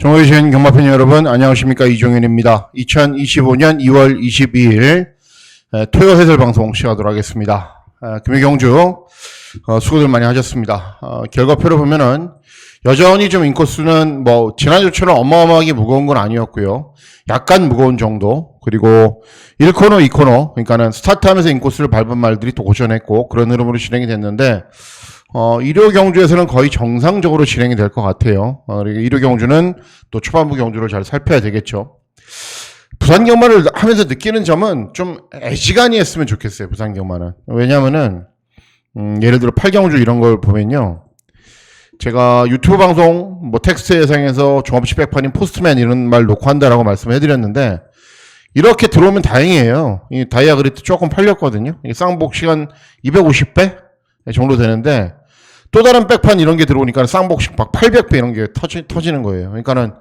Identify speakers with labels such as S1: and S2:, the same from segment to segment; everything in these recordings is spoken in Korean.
S1: 정호신 경마팬 여러분 안녕하십니까 이종현입니다. 2025년 2월 22일 에, 토요 해설 방송 시작하도록 하겠습니다. 에, 금요경주 어, 수고들 많이 하셨습니다. 어, 결과표를 보면은 여전히 좀 인코스는 뭐 지난주처럼 어마어마하게 무거운 건 아니었고요. 약간 무거운 정도 그리고 1코너 2코너 그러니까는 스타트하면서 인코스를 밟은 말들이 또 고전했고 그런 흐름으로 진행이 됐는데 어, 일요 경주에서는 거의 정상적으로 진행이 될 것 같아요. 어, 일요 경주는 또 초반부 경주를 잘 살펴야 되겠죠. 부산 경마를 하면서 느끼는 점은 좀 애지간히 했으면 좋겠어요. 부산 경마는. 왜냐면은, 음, 예를 들어 8경주 이런 걸 보면요. 제가 유튜브 방송, 뭐 텍스트 예상에서 종합식 백판인 포스트맨 이런 말 놓고 한다라고 말씀을 해드렸는데, 이렇게 들어오면 다행이에요. 이 다이아 그리트 조금 팔렸거든요. 이 쌍복 시간 250배 정도 되는데, 또 다른 백판 이런 게 들어오니까 쌍복식 막 800배 이런 게 터지, 터지는 거예요. 그러니까는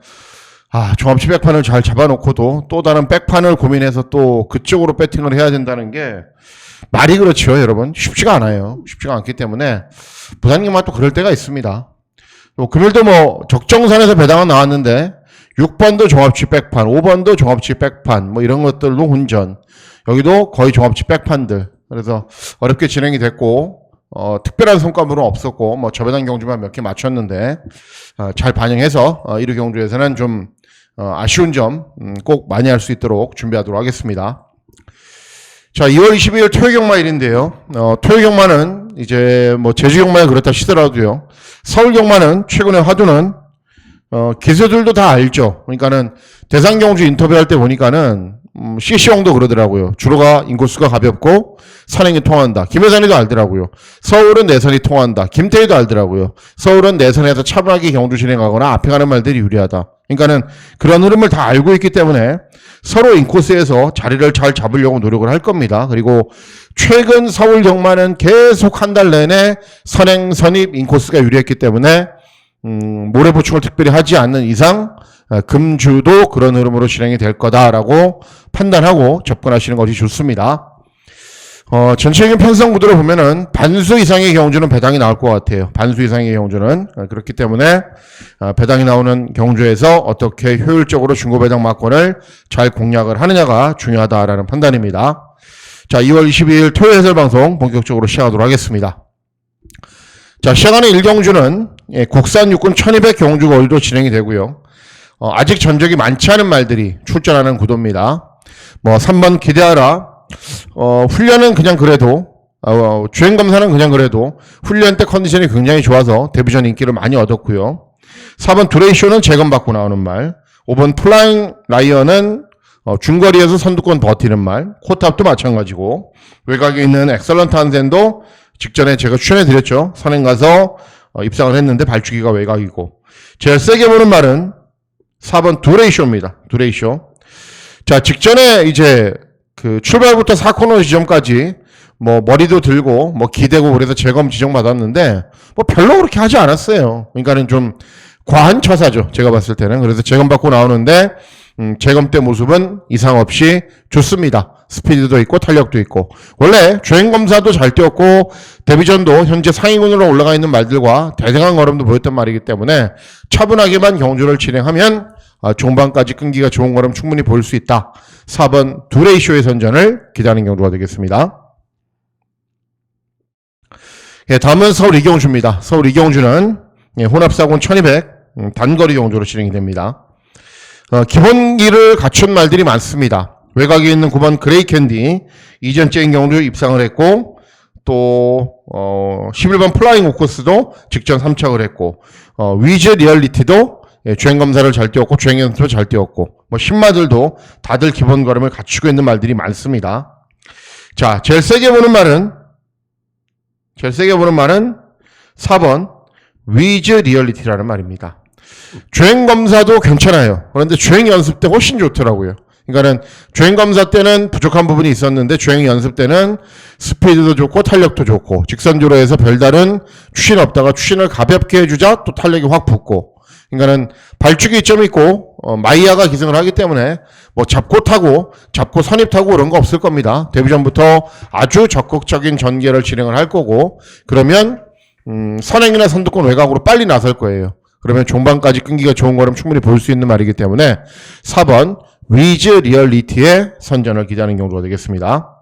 S1: 아, 종합치 백판을 잘 잡아놓고도 또 다른 백판을 고민해서 또 그쪽으로 배팅을 해야 된다는 게 말이 그렇죠, 여러분. 쉽지가 않아요. 쉽지가 않기 때문에 부산님만 또 그럴 때가 있습니다. 또 금일도 뭐 적정선에서 배당은 나왔는데 6번도 종합치 백판, 5번도 종합치 백판, 뭐 이런 것들도 혼전. 여기도 거의 종합치 백판들. 그래서 어렵게 진행이 됐고 어, 특별한 성과물은 없었고, 뭐, 저배당 경주만 몇 개 맞췄는데, 어, 잘 반영해서, 어, 1위 경주에서는 좀, 어, 아쉬운 점, 음, 꼭 많이 할 수 있도록 준비하도록 하겠습니다. 자, 2월 22일 토요경마일인데요. 어, 토요경마는 이제 뭐, 제주경마에 그렇다 치더라도요. 서울경마는 최근에 화두는, 어, 기세들도 다 알죠. 그러니까는 대상경주 인터뷰할 때 보니까는, 음, CC형도 그러더라고요. 주로가 인코스가 가볍고 선행이 통한다. 김혜선이도 알더라고요. 서울은 내선이 통한다. 김태희도 알더라고요. 서울은 내선에서 차분하게 경주 진행하거나 앞에 가는 말들이 유리하다. 그러니까는 그런 흐름을 다 알고 있기 때문에 서로 인코스에서 자리를 잘 잡으려고 노력을 할 겁니다. 그리고 최근 서울 경마는 계속 한 달 내내 선행 선입 인코스가 유리했기 때문에 음, 모래 보충을 특별히 하지 않는 이상 어, 금주도 그런 흐름으로 진행이 될 거다라고 판단하고 접근하시는 것이 좋습니다. 어, 전체적인 편성 구도를 보면은 반수 이상의 경주는 배당이 나올 것 같아요. 반수 이상의 경주는 어, 그렇기 때문에 어, 배당이 나오는 경주에서 어떻게 효율적으로 중고 배당 막권을 잘 공략을 하느냐가 중요하다라는 판단입니다. 자, 2월 22일 토요 해설 방송 본격적으로 시작하도록 하겠습니다. 자, 시작하는 1경주는 예, 국산 육군 1200 경주 거리로 진행이 되고요. 어, 아직 전적이 많지 않은 말들이 출전하는 구도입니다. 뭐 3번 기대하라. 어, 훈련은 그냥 그래도 어, 주행 검사는 그냥 그래도 훈련 때 컨디션이 굉장히 좋아서 데뷔전 인기를 많이 얻었고요. 4번 두레이쇼는 재검받고 나오는 말. 5번 플라잉 라이언은 어, 중거리에서 선두권 버티는 말. 코탑도 마찬가지고 외곽에 있는 엑설런트 한센도 직전에 제가 추천해 드렸죠. 선행 가서 어, 입상을 했는데 발주기가 외곽이고 제일 세게 보는 말은 4번 두레이쇼입니다. 두레이쇼. 자, 직전에 이제 그 출발부터 4코너 지점까지 뭐 머리도 들고 뭐 기대고 그래서 재검 지정 받았는데 뭐 별로 그렇게 하지 않았어요. 그러니까는 좀 과한 처사죠. 제가 봤을 때는. 그래서 재검 받고 나오는데 음, 재검 때 모습은 이상 없이 좋습니다. 스피드도 있고 탄력도 있고 원래 주행 검사도 잘 뛰었고 데뷔전도 현재 상위군으로 올라가 있는 말들과 대등한 걸음도 보였단 말이기 때문에 차분하게만 경주를 진행하면 아, 종반까지 끈기가 좋은 걸음 충분히 보일 수 있다. 4번 두레이쇼의 선전을 기대하는 경주가 되겠습니다. 예, 다음은 서울 이경주입니다. 서울 이경주는 예, 혼합사군 1200 음, 단거리 경주로 진행이 됩니다. 어, 기본기를 갖춘 말들이 많습니다. 외곽에 있는 9번 그레이 캔디 이전 째인 경주 입상을 했고 또 어, 11번 플라잉 오코스도 직전 3착을 했고 어, 위즈 리얼리티도 예, 주행 검사를 잘 뛰었고 주행 연습도 잘 뛰었고 뭐 신마들도 다들 기본 걸음을 갖추고 있는 말들이 많습니다. 자, 제일 세게 보는 말은 제일 세게 보는 말은 4번 위즈 리얼리티라는 말입니다. 주행 검사도 괜찮아요. 그런데 주행 연습 때 훨씬 좋더라고요. 그러니까는 주행 검사 때는 부족한 부분이 있었는데 주행 연습 때는 스피드도 좋고 탄력도 좋고 직선주로 해서 별다른 추신 없다가 추신을 가볍게 해주자 또 탄력이 확 붙고 그러니까는 발주기 이점이 있고 어, 마이야가 기승을 하기 때문에 뭐 잡고 타고 잡고 선입 타고 그런 거 없을 겁니다. 데뷔 전부터 아주 적극적인 전개를 진행을 할 거고 그러면 음, 선행이나 선두권 외곽으로 빨리 나설 거예요. 그러면 종반까지 끈기가 좋은 거라면 충분히 볼 수 있는 말이기 때문에 4번 위즈 리얼리티의 선전을 기대하는 경우가 되겠습니다.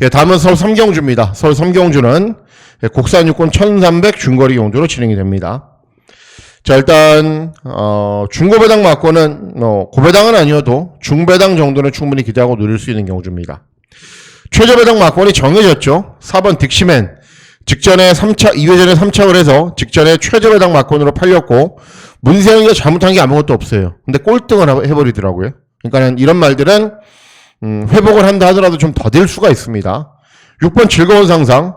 S1: 예, 다음은 서울 삼경주입니다. 서울 삼경주는 예, 국산 육군 1300 중거리 경주로 진행이 됩니다. 자, 일단, 어, 중고배당 맞고는, 어, 고배당은 아니어도 중배당 정도는 충분히 기대하고 누릴 수 있는 경주입니다. 최저배당 막권이 정해졌죠. 4번 딕시맨. 직전에 3차, 2회전에 3착을 해서 직전에 최저배당 막권으로 팔렸고, 문세영이가 잘못한 게 아무것도 없어요. 근데 꼴등을 하- 해버리더라고요. 그러니까 이런 말들은, 음, 회복을 한다 하더라도 좀 더딜 수가 있습니다. 6번 즐거운 상상.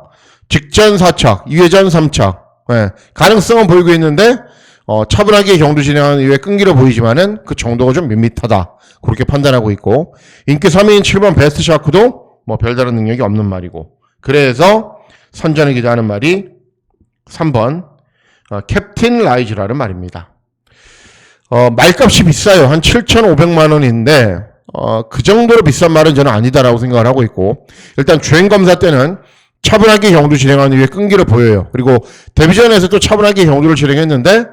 S1: 직전 4착, 2회전 3착. 예, 가능성은 보이고 있는데, 어, 차분하게 경주 진행하는 이후에 끈기로 보이지만은 그 정도가 좀 밋밋하다. 그렇게 판단하고 있고, 인기 3위인 7번 베스트 샤크도 뭐 별다른 능력이 없는 말이고, 그래서 선전을 기대하는 말이 3번, 어, 캡틴 라이즈라는 말입니다. 어, 말값이 비싸요. 한 7,500만 원인데, 어, 그 정도로 비싼 말은 저는 아니다라고 생각을 하고 있고, 일단 주행 검사 때는 차분하게 경주 진행하는 이후에 끈기를 보여요. 그리고 데뷔전에서 또 차분하게 경주를 진행했는데,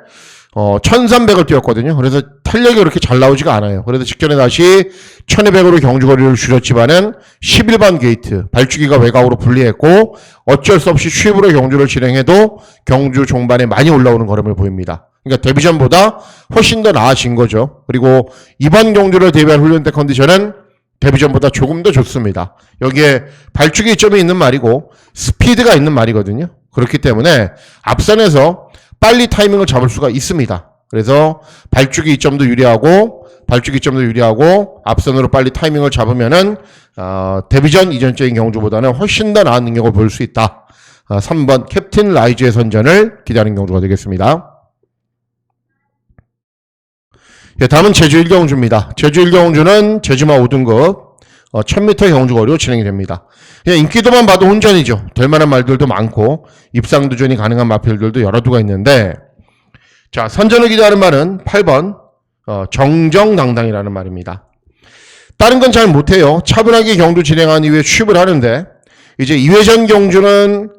S1: 어, 1300을 뛰었거든요. 그래서 탄력이 그렇게 잘 나오지가 않아요. 그래서 직전에 다시 1200으로 경주거리를 줄였지만은 11번 게이트, 발주기가 외곽으로 분리했고, 어쩔 수 없이 쉽으로 경주를 진행해도 경주 종반에 많이 올라오는 걸음을 보입니다. 그러니까 데뷔전보다 훨씬 더 나아진 거죠. 그리고 이번 경주를 대비한 훈련 때 컨디션은 데뷔전보다 조금 더 좋습니다. 여기에 발주기 점이 있는 말이고 스피드가 있는 말이거든요. 그렇기 때문에 앞선에서 빨리 타이밍을 잡을 수가 있습니다. 그래서 발주기 이점도 유리하고 발주기 이점도 유리하고 앞선으로 빨리 타이밍을 잡으면은 어, 데뷔전 이전적인 경주보다는 훨씬 더 나은 능력을 볼수 있다. 어, 3번 캡틴 라이즈의 선전을 기대하는 경주가 되겠습니다. 예, 다음은 제주 1경주입니다. 제주 1경주는 제주마 5등급 어, 1000m 경주거리로 진행이 됩니다. 그냥 인기도만 봐도 혼전이죠. 될 만한 말들도 많고 입상도전이 가능한 마필들도 여러 두가 있는데 자 선전을 기대하는 말은 8번 어, 정정당당이라는 말입니다. 다른 건 잘 못해요. 차분하게 경주 진행한 이후에 취업을 하는데 이제 2회전 경주는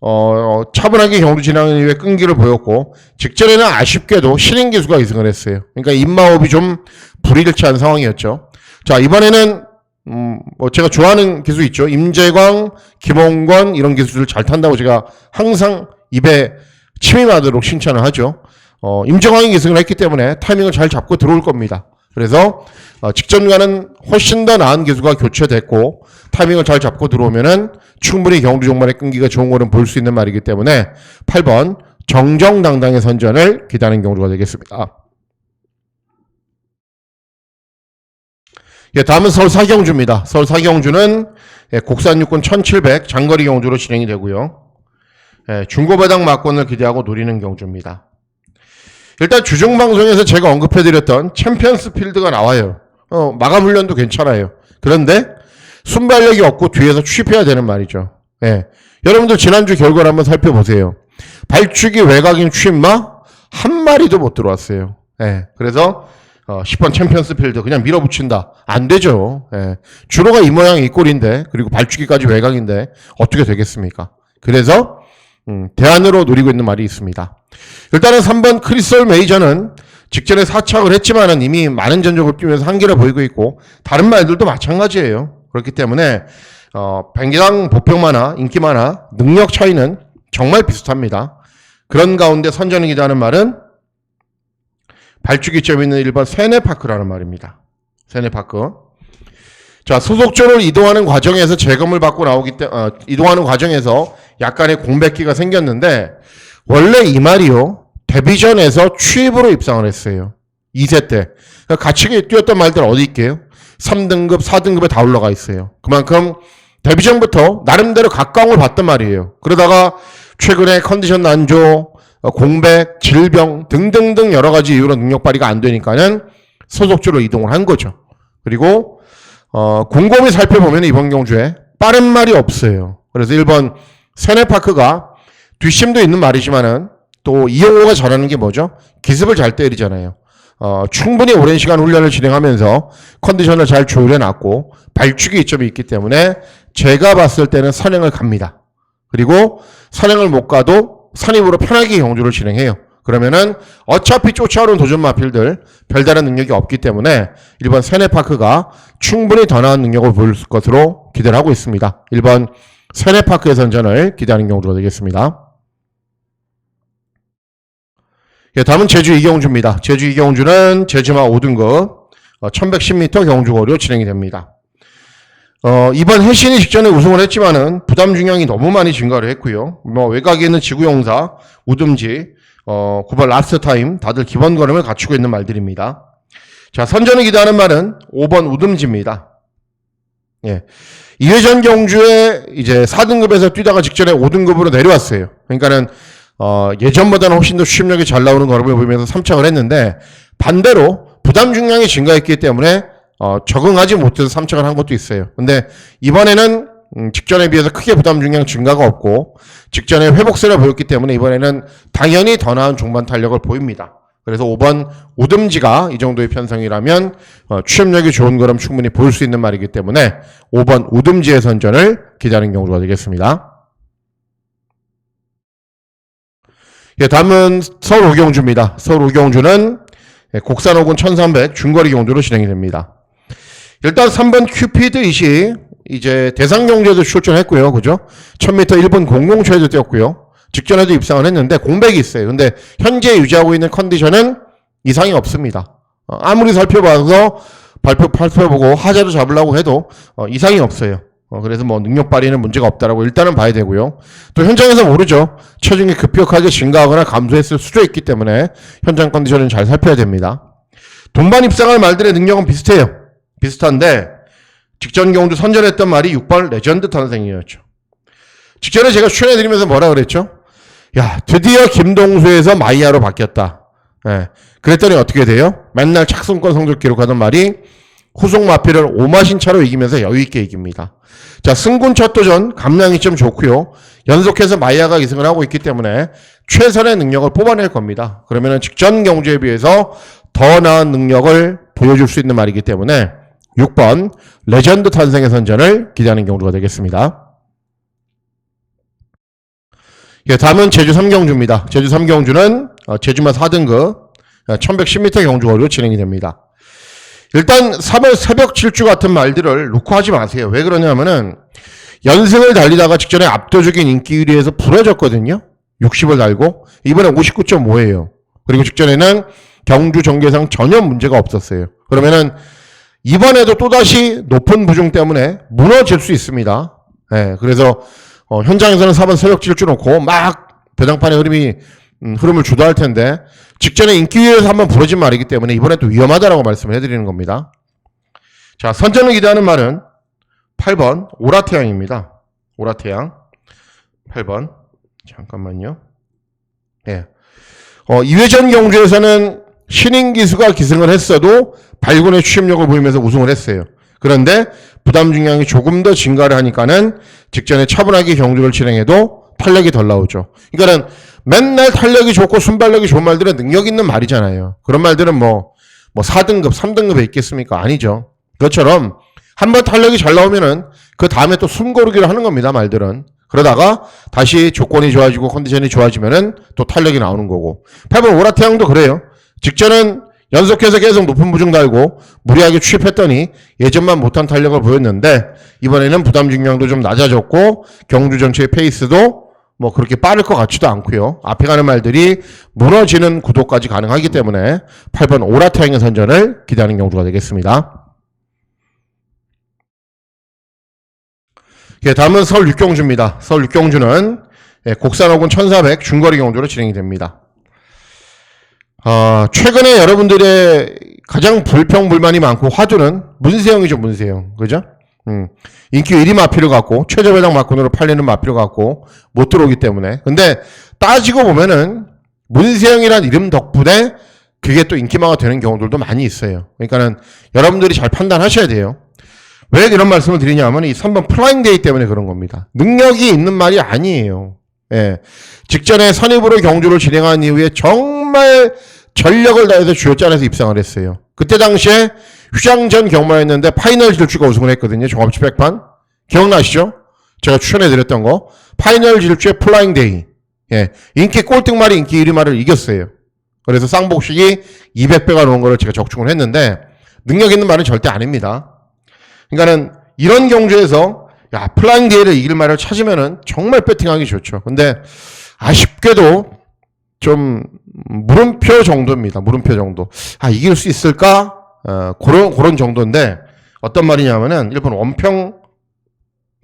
S1: 어, 차분하게 경주 진행한 이후에 끈기를 보였고 직전에는 아쉽게도 신인 기수가 2승을 했어요. 그러니까 입마업이 좀 불일치한 상황이었죠. 자 이번에는 음, 뭐 제가 좋아하는 기수 있죠. 임재광, 김홍권 이런 기수를 잘 탄다고 제가 항상 입에 침이 나도록 칭찬을 하죠. 어, 임재광이 기승을 했기 때문에 타이밍을 잘 잡고 들어올 겁니다. 그래서 어, 직전과는 훨씬 더 나은 기수가 교체됐고 타이밍을 잘 잡고 들어오면은 충분히 경주 종말의 끈기가 좋은 거는 볼 수 있는 말이기 때문에 8번 정정당당의 선전을 기다리는 경주가 되겠습니다. 예, 다음은 서울 사경주입니다. 서울 사경주는 예, 국산 육군 1700 장거리 경주로 진행이 되고요. 예, 중고배당 막권을 기대하고 노리는 경주입니다. 일단 주중 방송에서 제가 언급해드렸던 챔피언스 필드가 나와요. 어, 마감 훈련도 괜찮아요. 그런데 순발력이 없고 뒤에서 취입해야 되는 말이죠. 예. 여러분들 지난주 결과를 한번 살펴보세요. 발축이 외곽인 취입마 한 마리도 못 들어왔어요. 예. 그래서 어, 10번 챔피언스 필드 그냥 밀어붙인다. 안 되죠. 예. 주로가 이 모양이 이 꼴인데 그리고 발축기까지 외곽인데 어떻게 되겠습니까? 그래서 음, 대안으로 노리고 있는 말이 있습니다. 일단은 3번 크리스털 메이저는 직전에 사착을 했지만은 이미 많은 전적을 뛰면서 한계를 보이고 있고 다른 말들도 마찬가지예요. 그렇기 때문에 어, 뱅기당 보평만화, 인기만화, 능력 차이는 정말 비슷합니다. 그런 가운데 선전을 기다하는 말은 발주기점 있는 1번 세네파크라는 말입니다. 세네파크. 자, 소속조를 이동하는 과정에서 재검을 받고 나오기 때문에, 어, 이동하는 과정에서 약간의 공백기가 생겼는데, 원래 이 말이요, 데뷔전에서 취입으로 입상을 했어요. 2세 때. 그러니까 같이 뛰었던 말들 어디 있게요? 3등급, 4등급에 다 올라가 있어요. 그만큼 데뷔전부터 나름대로 각광을 받던 말이에요. 그러다가 최근에 컨디션 난조, 어, 공백, 질병 등등등 여러 가지 이유로 능력 발휘가 안 되니까는 소속주로 이동을 한 거죠. 그리고 어, 곰곰이 살펴보면 이번 경주에 빠른 말이 없어요. 그래서 1번 세네파크가 뒷심도 있는 말이지만은 또 이영호가 잘하는 게 뭐죠? 기습을 잘 때리잖아요. 어, 충분히 오랜 시간 훈련을 진행하면서 컨디션을 잘 조율해 놨고 발축이 이점이 있기 때문에 제가 봤을 때는 선행을 갑니다. 그리고 선행을 못 가도 선입으로 편하게 경주를 진행해요. 그러면은 어차피 쫓아오는 도전 마필들 별다른 능력이 없기 때문에 1번 세네파크가 충분히 더 나은 능력을 보일 것으로 기대를 하고 있습니다. 1번 세네파크의 선전을 기대하는 경주가 되겠습니다. 예, 다음은 제주 이경주입니다. 제주 이경주는 제주마 5등급 1110m 경주거리로 진행이 됩니다. 어, 이번 해신이 직전에 우승을 했지만은 부담 중량이 너무 많이 증가를 했고요. 뭐 외곽에 있는 지구용사, 우듬지, 어, 구발 라스트 타임 다들 기본 걸음을 갖추고 있는 말들입니다. 자, 선전을 기대하는 말은 5번 우듬지입니다. 예. 이회전 경주에 이제 4등급에서 뛰다가 직전에 5등급으로 내려왔어요. 그러니까는 어, 예전보다는 훨씬 더 수십력이 잘 나오는 걸음을 보이면서 3착을 했는데 반대로 부담 중량이 증가했기 때문에 어, 적응하지 못해서 3착을 한 것도 있어요. 근데 이번에는 음, 직전에 비해서 크게 부담 중량 증가가 없고 직전에 회복세를 보였기 때문에 이번에는 당연히 더 나은 중반 탄력을 보입니다. 그래서 5번 오듬지가 이 정도의 편성이라면 어, 취업력이 좋은 거럼 충분히 볼 수 있는 말이기 때문에 5번 오듬지의 선전을 기다리는 경우가 되겠습니다. 예, 다음은 서울 오경주입니다. 서울 오경주는 예, 곡산호군 1300 중거리 경주로 진행이 됩니다. 일단 3번 큐피드 이시 이제 대상 경주에도 출전했고요. 그죠? 1000m 1분 00초에도 뛰었고요. 직전에도 입상을 했는데 공백이 있어요. 근데 현재 유지하고 있는 컨디션은 이상이 없습니다. 어, 아무리 살펴봐서 발표 발표보고 하자를 잡으려고 해도 어, 이상이 없어요. 어, 그래서 뭐 능력 발휘는 문제가 없다라고 일단은 봐야 되고요. 또 현장에서 모르죠. 체중이 급격하게 증가하거나 감소했을 수도 있기 때문에 현장 컨디션은 잘 살펴야 됩니다. 동반 입상할 말들의 능력은 비슷해요. 비슷한데 직전 경주 선전했던 말이 6번 레전드 탄생이었죠. 직전에 제가 추천해드리면서 뭐라 그랬죠? 야 드디어 김동수에서 마이야로 바뀌었다. 예. 그랬더니 어떻게 돼요? 맨날 착승권 성적 기록하던 말이 후속 마피를 오마신 차로 이기면서 여유있게 이깁니다. 자, 승군 첫 도전 감량이 좀 좋고요. 연속해서 마이야가 2승을 하고 있기 때문에 최선의 능력을 뽑아낼 겁니다. 그러면 직전 경주에 비해서 더 나은 능력을 보여줄 수 있는 말이기 때문에 6번 레전드 탄생의 선전을 기대하는 경우가 되겠습니다. 예, 다음은 제주 3경주입니다. 제주 3경주는 어, 제주마 4등급 1110m 경주거리로 진행이 됩니다. 일단 3월 새벽 질주 같은 말들을 놓고 하지 마세요. 왜 그러냐면은 연승을 달리다가 직전에 압도적인 인기 1위에서 부러졌거든요. 60을 달고 이번에 59.5예요. 그리고 직전에는 경주 정계상 전혀 문제가 없었어요. 그러면은 이번에도 또다시 높은 부중 때문에 무너질 수 있습니다. 예, 그래서 어, 현장에서는 4번 새벽 질주 놓고 막 배당판의 흐름이 음, 흐름을 주도할 텐데 직전에 인기위에서 한번 부러진 말이기 때문에 이번에 또 위험하다라고 말씀을 해드리는 겁니다. 자, 선전을 기대하는 말은 8번 오라태양입니다. 오라태양 8번 잠깐만요. 예. 어, 2회전 경주에서는 신인 기수가 기승을 했어도 발군의 추임력을 보이면서 우승을 했어요. 그런데 부담 중량이 조금 더 증가를 하니까는 직전에 차분하게 경주를 진행해도 탄력이 덜 나오죠. 그러니까는 맨날 탄력이 좋고 순발력이 좋은 말들은 능력 있는 말이잖아요. 그런 말들은 뭐, 뭐 4등급, 3등급에 있겠습니까? 아니죠. 그것처럼 한 번 탄력이 잘 나오면은 그 다음에 또 숨고르기를 하는 겁니다, 말들은. 그러다가 다시 조건이 좋아지고 컨디션이 좋아지면은 또 탄력이 나오는 거고. 8번 오라태양도 그래요. 직전은 연속해서 계속 높은 부중 달고 무리하게 취입했더니 예전만 못한 탄력을 보였는데 이번에는 부담 중량도 좀 낮아졌고 경주 전체의 페이스도 뭐 그렇게 빠를 것 같지도 않고요. 앞에 가는 말들이 무너지는 구도까지 가능하기 때문에 8번 오라타행의 선전을 기대하는 경주가 되겠습니다. 예, 다음은 서울 육경주입니다. 서울 육경주는 예, 곡산호군 1400 중거리 경주로 진행이 됩니다. 어, 최근에 여러분들의 가장 불평 불만이 많고 화두는 문세영이죠, 문세영. 그죠? 음, 인기 1위 마피를 갖고 최저배당 마콘으로 팔리는 마피를 갖고 못 들어오기 때문에 근데 따지고 보면은 문세영이란 이름 덕분에 그게 또 인기마가 되는 경우들도 많이 있어요. 그러니까는 여러분들이 잘 판단하셔야 돼요. 왜 이런 말씀을 드리냐면 이 3번 플라잉 데이 때문에 그런 겁니다. 능력이 있는 말이 아니에요. 예. 직전에 선입으로 경주를 진행한 이후에 정말 전력을 다해서 주요짠에서 입상을 했어요. 그때 당시에 휴장전 경마였는데 파이널 질주가 우승을 했거든요. 종합치 백판. 기억나시죠? 제가 추천해드렸던 거. 파이널 질주의 플라잉 데이. 예. 인기 꼴등 말이 인기 1위 말을 이겼어요. 그래서 쌍복식이 200배가 넘은 거를 제가 적중을 했는데 능력 있는 말은 절대 아닙니다. 그러니까는 이런 경주에서 야 플라잉 데이를 이길 말을 찾으면은 정말 배팅하기 좋죠. 근데 아쉽게도 좀 물음표 정도입니다. 물음표 정도. 아 이길 수 있을까? 어, 그런 그런 정도인데 어떤 말이냐면은 일본 원평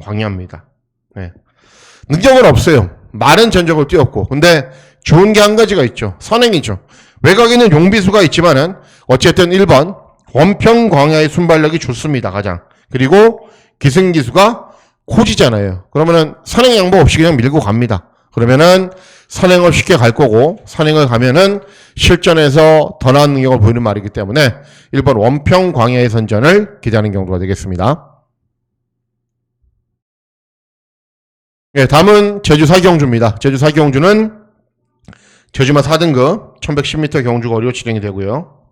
S1: 광야입니다. 네. 능력은 없어요. 많은 전적을 뛰었고. 근데 좋은 게 한 가지가 있죠. 선행이죠. 외곽에는 용비수가 있지만은 어쨌든 1번 원평 광야의 순발력이 좋습니다. 가장. 그리고 기승기수가 코지잖아요. 그러면은 선행 양보 없이 그냥 밀고 갑니다. 그러면은 선행을 쉽게 갈 거고 선행을 가면은 실전에서 더 나은 능력을 보이는 말이기 때문에 1번 원평 광야의 선전을 기대하는 경우가 되겠습니다. 예, 다음은 제주 사경주입니다. 제주 사경주는 제주마 4등급 1110m 경주 거리로 진행이 되고요.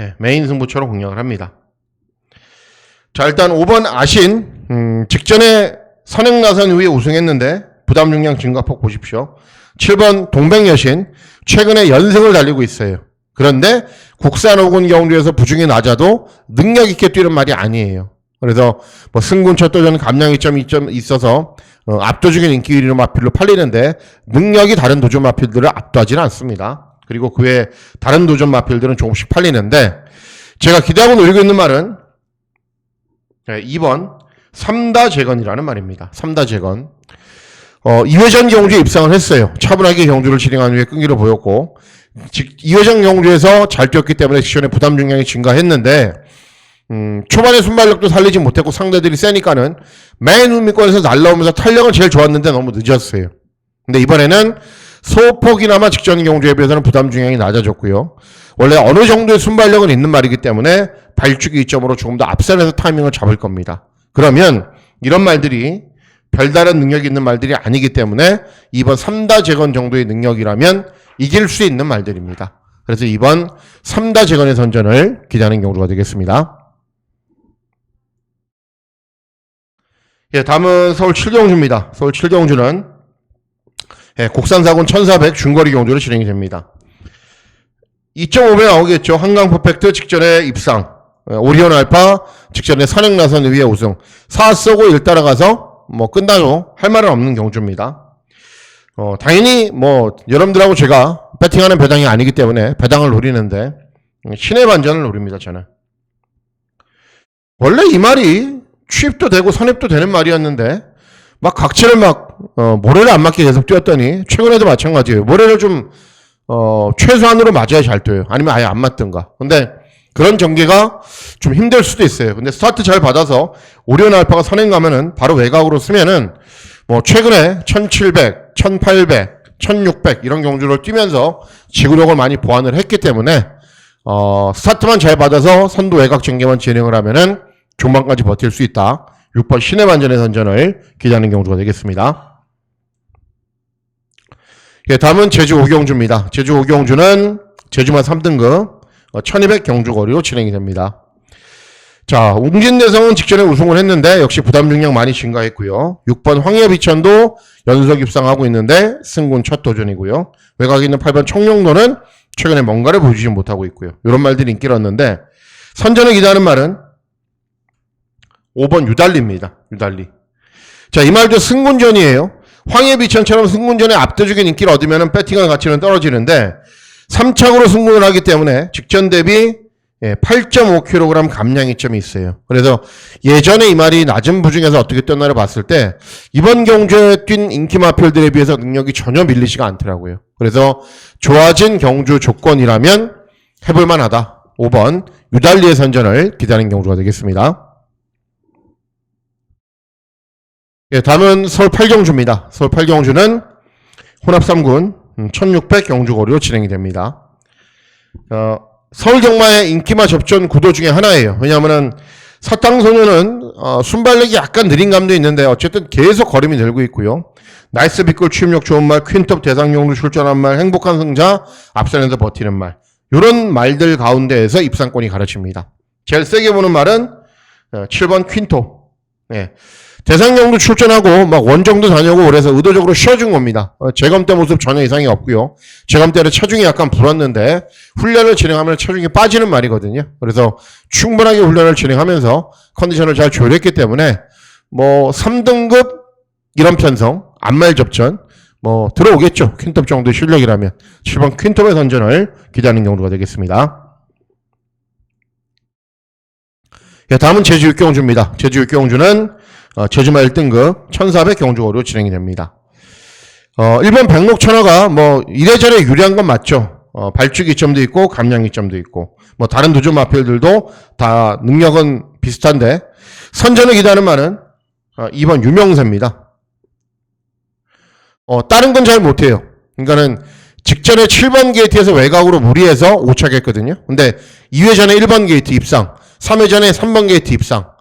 S1: 예, 메인 승부처럼 공략을 합니다. 자, 일단 5번 아신, 음, 직전에 선행 나선 후에 우승했는데, 부담 중량 증가폭 보십시오. 7번 동백여신, 최근에 연승을 달리고 있어요. 그런데 국산 오군 경주에서 부중이 낮아도 능력 있게 뛰는 말이 아니에요. 그래서 뭐 승군 첫도전 감량이 좀 있어서 어, 압도적인 인기 1위로 마필로 팔리는데 능력이 다른 도전 마필들을 압도하지는 않습니다. 그리고 그 외에 다른 도전 마필들은 조금씩 팔리는데 제가 기대하고 노리고 있는 말은 네, 2번 삼다 재건이라는 말입니다. 삼다 재건. 어, 2회전 경주에 입상을 했어요. 차분하게 경주를 진행한 후에 끈기를 보였고 즉 2회전 경주에서 잘 뛰었기 때문에 직전에 부담 중량이 증가했는데 음, 초반에 순발력도 살리지 못했고 상대들이 세니까는 맨 우미권에서 날라오면서 탄력은 제일 좋았는데 너무 늦었어요. 근데 이번에는 소폭이나마 직전 경주에 비해서는 부담 중량이 낮아졌고요. 원래 어느 정도의 순발력은 있는 말이기 때문에 발주기 이점으로 조금 더 앞선에서 타이밍을 잡을 겁니다. 그러면 이런 말들이 별다른 능력이 있는 말들이 아니기 때문에 이번 3다 재건 정도의 능력이라면 이길 수 있는 말들입니다. 그래서 이번 3다 재건의 선전을 기대하는 경우가 되겠습니다. 예, 다음은 서울 7경주입니다. 서울 7경주는 예, 국산사군 1400 중거리 경주로 진행이 됩니다. 2.5배 나오겠죠. 한강 퍼펙트 직전에 입상. 예, 오리온 알파 직전에 선행 나선 위에 우승. 4 쏘고 1 따라가서 뭐 끝나도 할 말은 없는 경주입니다. 어, 당연히 뭐 여러분들하고 제가 배팅하는 배당이 아니기 때문에 배당을 노리는데 신의 반전을 노립니다. 저는. 원래 이 말이 취입도 되고 선입도 되는 말이었는데 막 각치를 막 어, 모래를 안 맞게 계속 뛰었더니 최근에도 마찬가지예요. 모래를 좀 어, 최소한으로 맞아야 잘 뛰어요. 아니면 아예 안 맞든가. 근데 그런 전개가 좀 힘들 수도 있어요. 근데 스타트 잘 받아서 오리온 알파가 선행 가면은 바로 외곽으로 쓰면은 뭐 최근에 1700, 1800, 1600 이런 경주를 뛰면서 지구력을 많이 보완을 했기 때문에 어, 스타트만 잘 받아서 선도 외곽 전개만 진행을 하면은 중반까지 버틸 수 있다. 6번 신의 반전의 선전을 기대하는 경주가 되겠습니다. 예, 다음은 제주 오경주입니다. 제주 오경주는 제주만 3등급 1200 경주 거리로 진행이 됩니다. 자, 웅진대성은 직전에 우승을 했는데 역시 부담 중량 많이 증가했고요. 6번 황해비천도 연속 입상하고 있는데 승군 첫 도전이고요. 외곽에 있는 8번 청룡도는 최근에 뭔가를 보여주지 못하고 있고요. 이런 말들이 인기를 얻는데 선전을 기대하는 말은 5번 유달리입니다. 유달리. 자, 이 말도 승군전이에요. 황해비천처럼 승군전에 압도적인 인기를 얻으면 배팅할 가치는 떨어지는데 3착으로 승군을 하기 때문에 직전 대비 8.5kg 감량 이점이 있어요. 그래서 예전에 이 말이 낮은 부중에서 어떻게 뛰었나를 봤을 때 이번 경주에 뛴 인기 마필들에 비해서 능력이 전혀 밀리지가 않더라고요. 그래서 좋아진 경주 조건이라면 해볼만 하다. 5번 유달리의 선전을 기다리는 경주가 되겠습니다. 예, 다음은 서울 8경주입니다. 서울 8경주는 혼합 3군 1600 경주거리로 진행이 됩니다. 어, 서울 경마의 인기마 접전 구도 중에 하나예요. 왜냐하면은 사탕소녀는 어, 순발력이 약간 느린 감도 있는데 어쨌든 계속 걸음이 늘고 있고요. 나이스 빅골 취임력 좋은 말, 퀸톱 대상용으로 출전한 말, 행복한 승자, 앞선에서 버티는 말. 이런 말들 가운데에서 입상권이 가르칩니다. 제일 세게 보는 말은 7번 퀸톱. 예. 대상 경도 출전하고 막 원정도 다녀오고 그래서 의도적으로 쉬어준 겁니다. 어, 재검 때 모습 전혀 이상이 없고요. 재검 때는 체중이 약간 불었는데 훈련을 진행하면 체중이 빠지는 말이거든요. 그래서 충분하게 훈련을 진행하면서 컨디션을 잘 조율했기 때문에 뭐 3등급 이런 편성, 안말 접전 뭐 들어오겠죠. 퀸톱 정도의 실력이라면 7번 퀸톱의 선전을 기대하는 경우가 되겠습니다. 예, 다음은 제주 육경주입니다. 제주 육경주는 어, 제주마 1등급 1400 경주거로 진행이 됩니다. 어, 1번 백록천하가 뭐 이래저래 유리한 건 맞죠. 어, 발주기 이점도 있고 감량 이점도 있고 뭐 다른 도전 마필들도 다 능력은 비슷한데 선전을 기대하는 말은 어, 2번 유명세입니다. 어, 다른 건 잘 못해요. 그러니까는 직전에 7번 게이트에서 외곽으로 무리해서 오차겠거든요. 근데 2회 전에 1번 게이트 입상, 3회 전에 3번 게이트 입상.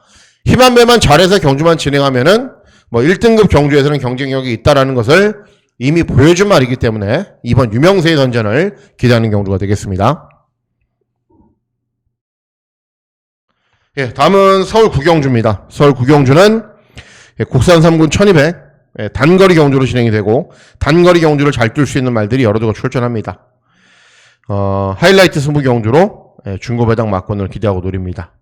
S1: 힘한 배만 잘해서 경주만 진행하면은 뭐 1등급 경주에서는 경쟁력이 있다라는 것을 이미 보여준 말이기 때문에 이번 유명세의 선전을 기대하는 경주가 되겠습니다. 예, 다음은 서울 구경주입니다. 서울 구경주는 예, 국산 3군 1200 예, 단거리 경주로 진행이 되고 단거리 경주를 잘 뛸 수 있는 말들이 여러 두가 출전합니다. 어, 하이라이트 승부 경주로 예, 중고 배당 막권을 기대하고 노립니다.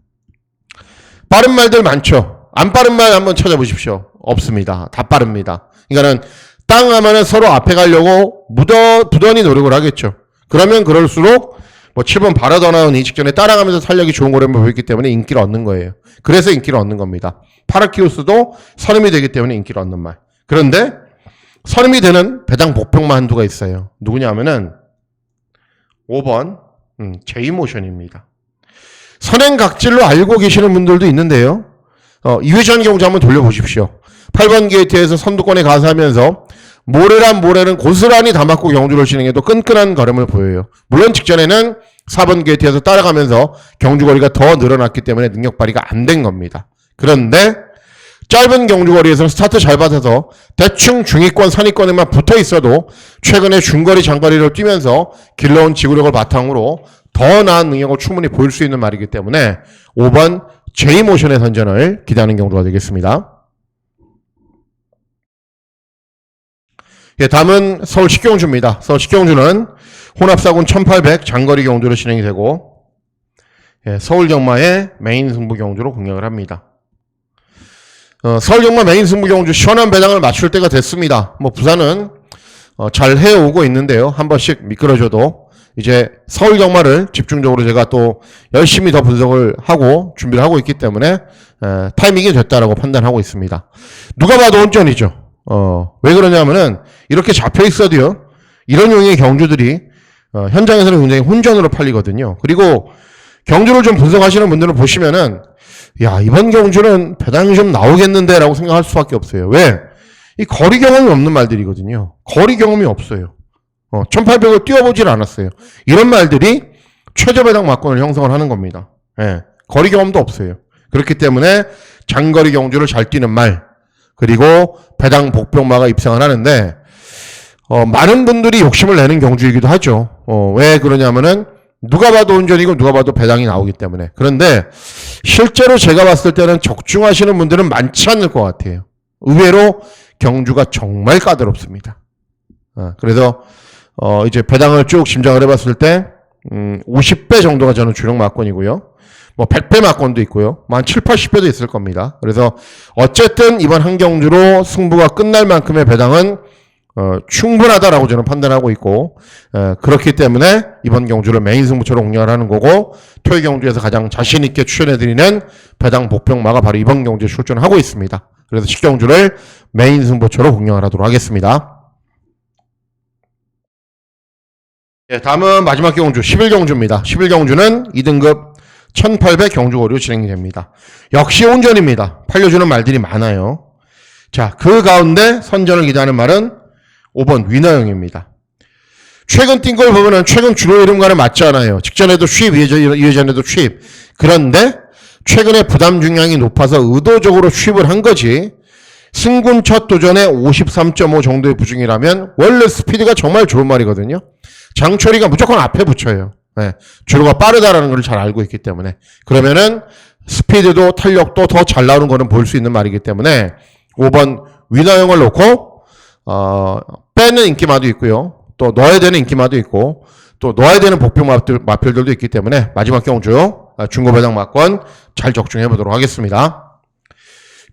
S1: 빠른 말들 많죠. 안 빠른 말 한번 찾아보십시오. 없습니다. 다 빠릅니다. 그러니까는 땅 하면은 서로 앞에 가려고 무더 부단히 노력을 하겠죠. 그러면 그럴수록 뭐 7번 바라더나운 이 직전에 따라가면서 탄력이 좋은 거를 보였기 때문에 인기를 얻는 거예요. 그래서 인기를 얻는 겁니다. 파라키우스도 선임이 되기 때문에 인기를 얻는 말. 그런데 선임이 되는 배당 복병만 한두가 있어요. 누구냐 하면은 5번 음, 제이모션입니다. 선행각질로 알고 계시는 분들도 있는데요. 어, 2회전 경주 한번 돌려보십시오. 8번 게이트에서 선두권에 가서하면서 모래란 모래는 고스란히 다 맞고 경주를 진행해도 끈끈한 걸음을 보여요. 물론 직전에는 4번 게이트에서 따라가면서 경주거리가 더 늘어났기 때문에 능력 발휘가 안 된 겁니다. 그런데 짧은 경주거리에서 스타트 잘 받아서 대충 중위권, 상위권에만 붙어 있어도 최근에 중거리, 장거리를 뛰면서 길러온 지구력을 바탕으로 더 나은 능력을 충분히 보일 수 있는 말이기 때문에 5번 제이모션의 선전을 기대하는 경우가 되겠습니다. 예, 다음은 서울 식경주입니다. 서울 식경주는 혼합사군 1800 장거리 경주로 진행이 되고 예, 서울 경마의 메인 승부 경주로 공략을 합니다. 어, 서울 경마 메인 승부 경주 시원한 배당을 맞출 때가 됐습니다. 뭐 부산은 어, 잘 해오고 있는데요. 한 번씩 미끄러져도 이제 서울 경마를 집중적으로 제가 또 열심히 더 분석을 하고 준비를 하고 있기 때문에 에, 타이밍이 됐다라고 판단하고 있습니다. 누가 봐도 온전이죠. 어, 왜 그러냐면은 이렇게 잡혀 있어도요. 이런 용의 경주들이 어, 현장에서는 굉장히 혼전으로 팔리거든요. 그리고 경주를 좀 분석하시는 분들은 보시면은 야 이번 경주는 배당이 좀 나오겠는데라고 생각할 수밖에 없어요. 왜? 이 거리 경험이 없는 말들이거든요. 거리 경험이 없어요. 어, 1800을 뛰어보질 않았어요. 이런 말들이 최저 배당 막권을 형성을 하는 겁니다. 예, 거리 경험도 없어요. 그렇기 때문에 장거리 경주를 잘 뛰는 말, 그리고 배당 복병마가 입상을 하는데, 어, 많은 분들이 욕심을 내는 경주이기도 하죠. 어, 왜 그러냐면은, 누가 봐도 운전이고 누가 봐도 배당이 나오기 때문에. 그런데 실제로 제가 봤을 때는 적중하시는 분들은 많지 않을 것 같아요. 의외로 경주가 정말 까다롭습니다. 어, 그래서 어, 이제 배당을 쭉 짐작을 해봤을 때, 음, 50배 정도가 저는 주력 막권이고요. 뭐 100배 막권도 있고요. 뭐한 7, 80배도 있을 겁니다. 그래서 어쨌든 이번 한 경주로 승부가 끝날 만큼의 배당은 어, 충분하다라고 저는 판단하고 있고 어, 그렇기 때문에 이번 경주를 메인 승부처럼 운영을 하는 거고 토요 경주에서 가장 자신 있게 추천해드리는 배당 복병마가 바로 이번 경주에 출전하고 있습니다. 그래서 식경주를 메인 승부처로 운영을 하도록 하겠습니다. 예, 다음은 마지막 경주 11경주입니다. 11경주는 2등급 1800 경주거리로 진행이 됩니다. 역시 온전입니다. 팔려주는 말들이 많아요. 자, 그 가운데 선전을 기대하는 말은 5번 위너형입니다. 최근 뛴 걸 보면은 최근 주로 이름과는 맞지 않아요. 직전에도 취입, 이회전에도 취입. 그런데 최근에 부담 중량이 높아서 의도적으로 취입을 한 거지. 승군 첫 도전에 53.5 정도의 부중이라면 원래 스피드가 정말 좋은 말이거든요. 장철이가 무조건 앞에 붙여요. 네. 주로가 빠르다라는 걸 잘 알고 있기 때문에. 그러면은 스피드도 탄력도 더 잘 나오는 거는 볼 수 있는 말이기 때문에 5번 위너형을 놓고 어, 빼는 인기마도 있고요. 또 넣어야 되는 인기마도 있고 또 넣어야 되는 복표 마필- 마필들도 있기 때문에 마지막 경주 어, 중고배당 막권 잘 적중해 보도록 하겠습니다.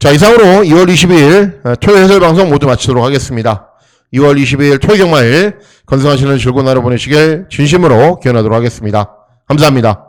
S1: 자 이상으로 2월 22일 어, 토요 해설 방송 모두 마치도록 하겠습니다. 2월 22일 토요 경마일 건승하시는 즐거운 하루 보내시길 진심으로 기원하도록 하겠습니다. 감사합니다.